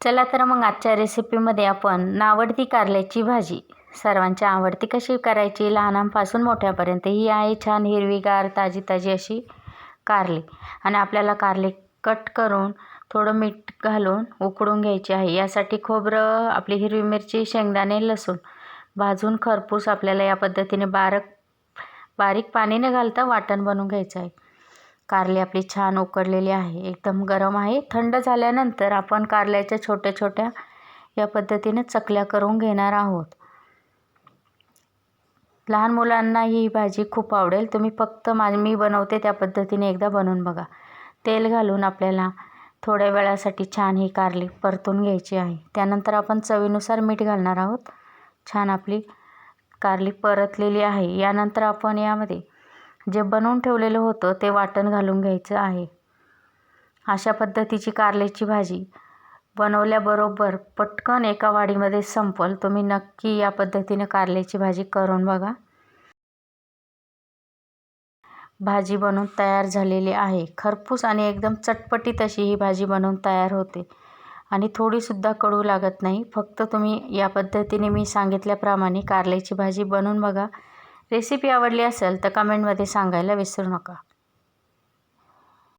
चला तर मग आजच्या रेसिपीमध्ये आपण नावडती कारल्याची भाजी. सर्वांच्या आवडती कशी करायची? लहानांपासून मोठ्यापर्यंत ही आहे छान हिरवीगार ताजी ताजी अशी कारली. आणि आपल्याला कारली कट करून थोडं मीठ घालून उकडून घ्यायची आहे. यासाठी खोबरं आपली हिरवी मिरची शेंगदाणे लसूण. भाजून खरपूस आपल्याला या पद्धतीने बारक बारीक पाणी न घालता वाटण बनवून घ्यायचं आहे. कारली आपली छान उकडलेली आहे. एकदम गरम आहे. थंड झाल्यानंतर आपण कारल्याच्या छोट्या छोट्या या पद्धतीने चकल्या करून घेणार आहोत. लहान मुलांना ही भाजी खूप आवडेल. तुम्ही फक्त मा मी बनवते त्या पद्धतीने एकदा बनवून बघा. तेल घालून आपल्याला थोड्या वेळासाठी छान ही कारली परतून घ्यायची आहे. त्यानंतर आपण चवीनुसार मीठ घालणार आहोत. छान आपली कारली परतलेली आहे. यानंतर आपण यामध्ये जे बनवून ठेवलेलं होतं ते वाटण घालून घ्यायचं आहे. अशा पद्धतीची कारल्याची भाजी बनवल्याबरोबर पटकन एका वाडीमध्ये संपल. तुम्ही नक्की या पद्धतीने कारल्याची भाजी करून बघा. भाजी बनवून तयार झालेली आहे. खरपूस आणि एकदम चटपटीत अशी ही भाजी बनवून तयार होते. आणि थोडीसुद्धा कडू लागत नाही. फक्त तुम्ही या पद्धतीने मी सांगितल्याप्रमाणे कारल्याची भाजी बनवून बघा. रेसिपी आवडली असेल तर कमेंटमध्ये सांगायला विसरू नका.